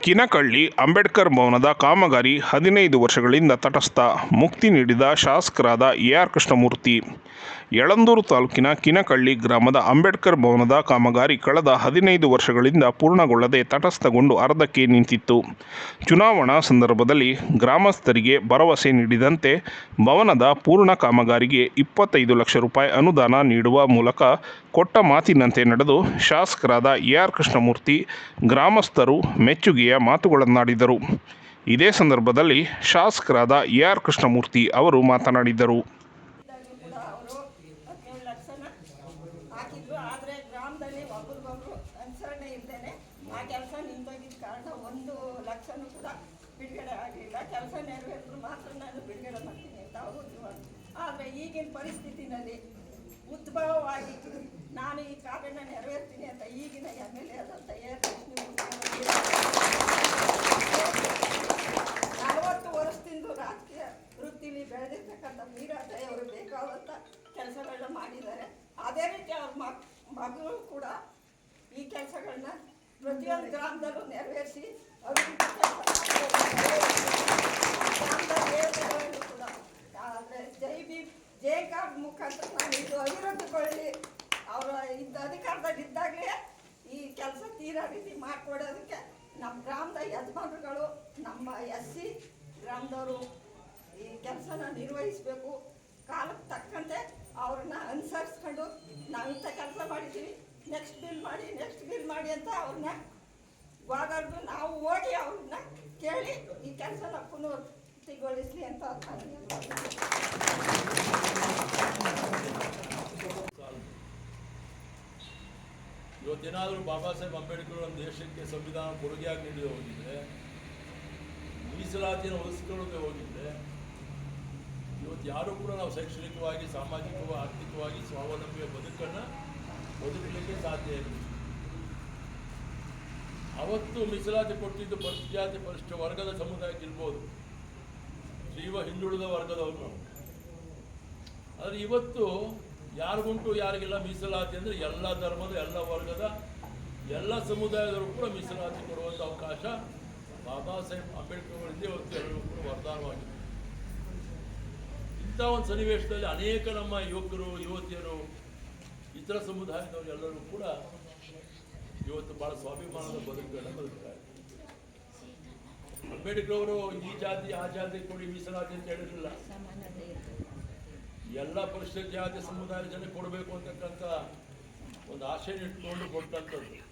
ಕಿನಕಳ್ಳಿ ಅಂಬೇಡ್ಕರ್ ಭವನದ ಕಾಮಗಾರಿ ಹದಿನೈದು ವರ್ಷಗಳಿಂದ ತಟಸ್ಥ. ಮುಕ್ತಿ ನೀಡಿದ ಶಾಸಕರಾದ ಎ ಆರ್ ಕೃಷ್ಣಮೂರ್ತಿ. ಯಳಂದೂರು ತಾಲೂಕಿನ ಕಿನಕಳ್ಳಿ ಗ್ರಾಮದ ಅಂಬೇಡ್ಕರ್ ಭವನದ ಕಾಮಗಾರಿ ಕಳೆದ ಹದಿನೈದು ವರ್ಷಗಳಿಂದ ಪೂರ್ಣಗೊಳ್ಳದೆ ತಟಸ್ಥಗೊಂಡು ಅರ್ಧಕ್ಕೆ ನಿಂತಿತ್ತು. ಚುನಾವಣಾ ಸಂದರ್ಭದಲ್ಲಿ ಗ್ರಾಮಸ್ಥರಿಗೆ ಭರವಸೆ ನೀಡಿದಂತೆ ಭವನದ ಪೂರ್ಣ ಕಾಮಗಾರಿಗೆ ಇಪ್ಪತ್ತೈದು ಲಕ್ಷ ರೂಪಾಯಿ ಅನುದಾನ ನೀಡುವ ಮೂಲಕ ಕೊಟ್ಟ ಮಾತಿನಂತೆ ನಡೆದು ಶಾಸಕರಾದ ಎ ಆರ್ ಕೃಷ್ಣಮೂರ್ತಿ, ಗ್ರಾಮಸ್ಥರು ಮೆಚ್ಚುಗೆಯ ಮಾತುಗಳನ್ನಾಡಿದರು. ಇದೇ ಸಂದರ್ಭದಲ್ಲಿ ಶಾಸಕರಾದ ಎ ಆರ್ ಕೃಷ್ಣಮೂರ್ತಿ ಅವರು ಮಾತನಾಡಿದರು. ಬಿಡುಗಡೆ ಆಗಲಿಲ್ಲ ಕೆಲಸ ನೆರವೇರಿದ್ರು ಮಾತ್ರ ನಾನು ಬಿಡುಗಡೆ ಮಾಡ್ತೀನಿ ಅಂತ ಅವರು ಆದರೆ ಈಗಿನ ಪರಿಸ್ಥಿತಿನಲ್ಲಿ ಉದ್ಭವವಾಗಿ ನಾನು ಈ ಕಾರ್ಯನ ನೆರವೇರ್ತೀನಿ ಅಂತ ಈಗಿನ ಎಂ ಎಲ್ ಎ ಆದಂಥ ಎ ನಲವತ್ತು ವರ್ಷದಿಂದ ರಾಜಕೀಯ ವೃತ್ತಿಲಿ ಬೆಳೆದಿರ್ತಕ್ಕಂಥ ಅವರು ಬೇಕಾದಂಥ ಕೆಲಸಗಳನ್ನ ಮಾಡಿದ್ದಾರೆ. ಅದೇ ರೀತಿ ಅವ್ರ ಮಗಳು ಕೂಡ ಈ ಕೆಲಸಗಳನ್ನ ಪ್ರತಿಯೊಂದು ಗ್ರಾಮದಲ್ಲೂ ನೆರವೇರಿಸಿ ಕೆಲಸ ಮುಖಾಂತರ ನಾನು ಇದು ಅಭಿವೃದ್ಧಿಗೊಳ್ಳಿ ಅವರ ಇದ್ದ ಅಧಿಕಾರದಲ್ಲಿ ಇದ್ದಾಗಲೇ ಈ ಕೆಲಸ ತೀರಾ ರೀತಿ ಮಾಡಿಕೊಡೋದಕ್ಕೆ ನಮ್ಮ ಗ್ರಾಮದ ಯಜಮಾನರುಗಳು, ನಮ್ಮ ಎಸ್ ಸಿ ಗ್ರಾಮದವರು ಈ ಕೆಲಸನ ನಿರ್ವಹಿಸಬೇಕು. ಕಾಲಕ್ಕೆ ತಕ್ಕಂತೆ ಅವ್ರನ್ನ ಅನುಸರಿಸ್ಕೊಂಡು ನಾವು ಇಂಥ ಕೆಲಸ ಮಾಡಿದ್ದೀವಿ. ನೆಕ್ಸ್ಟ್ ಬಿಲ್ ಮಾಡಿ ನೆಕ್ಸ್ಟ್ ಬಿಲ್ ಮಾಡಿ ಅಂತ ಅವ್ರನ್ನ ವಾಗಾಡ್ದು ನಾವು ಹೋಗಿ ಅವ್ರನ್ನ ಕೇಳಿ ಈ ಕೆಲಸನ ಪುನರ್ತಿಗೊಳಿಸ್ಲಿ ಅಂತ ಇವತ್ತೇನಾದರೂ ಬಾಬಾ ಸಾಹೇಬ್ ಅಂಬೇಡ್ಕರ್ ಒಂದು ದೇಶಕ್ಕೆ ಸಂವಿಧಾನ ಕೊಡುಗೆಯಾಗಿ ನೀಡಿ ಹೋಗಿದ್ರೆ, ಮೀಸಲಾತಿಯನ್ನು ಉಳಿಸ್ಕೊಳ್ಳದೆ ಹೋಗಿದ್ರೆ, ಇವತ್ತು ಯಾರೂ ಕೂಡ ನಾವು ಶೈಕ್ಷಣಿಕವಾಗಿ, ಸಾಮಾಜಿಕವಾಗಿ, ಆರ್ಥಿಕವಾಗಿ ಸ್ವಾವಲಂಬಿಯ ಬದುಕನ್ನು ಬದುಕಲಿಕ್ಕೆ ಸಾಧ್ಯ ಇಲ್ಲ. ಅವತ್ತು ಮೀಸಲಾತಿ ಕೊಟ್ಟಿದ್ದು ಪರಿಶಿಷ್ಟ ಜಾತಿ ಪರಿಶಿಷ್ಟ ವರ್ಗದ ಸಮುದಾಯಕ್ಕೆ ಇರ್ಬೋದು. ಜೀವ ಹಿಂದುಳಿದ ವರ್ಗದವರು ಆದರೆ ಇವತ್ತು ಯಾರಿಗುಂಟು, ಯಾರಿಗಿಲ್ಲ ಮೀಸಲಾತಿ ಅಂದರೆ ಎಲ್ಲ ಧರ್ಮದ, ಎಲ್ಲ ವರ್ಗದ, ಎಲ್ಲ ಸಮುದಾಯದವರು ಕೂಡ ಮೀಸಲಾತಿ ಕೊಡುವಂಥ ಅವಕಾಶ ಬಾಬಾ ಸಾಹೇಬ್ ಅಂಬೇಡ್ಕರ್ ಅವರಿಂದ ಇವತ್ತು ಕೂಡ ವರದಾನವಾಗಿದೆ. ಇಂಥ ಒಂದು ಸನ್ನಿವೇಶದಲ್ಲಿ ಅನೇಕ ನಮ್ಮ ಯುವಕರು, ಯುವತಿಯರು, ಇತರ ಸಮುದಾಯದವರು ಎಲ್ಲರೂ ಕೂಡ ಇವತ್ತು ಭಾಳ ಸ್ವಾಭಿಮಾನದ ಬದುಕುಗಳನ್ನು ಬದುಕ್ತಾರೆ ಅಂಬೇಡ್ಕರ್ ಅವರು ಈ ಜಾತಿ, ಆ ಜಾತಿ ಕೊಡಿ ಮೀಸಲಾತಿ ಅಂತ ಹೇಳಿರಲಿಲ್ಲ ಎಲ್ಲ ಪರಿಶಿಷ್ಟ ಜಾತಿ ಸಮುದಾಯದ ಜನ ಕೊಡಬೇಕು ಅಂತಕ್ಕಂಥ ಒಂದು ಆಶಯ ಇಟ್ಕೊಂಡು ಕೊಟ್ಟಂಥದ್ದು.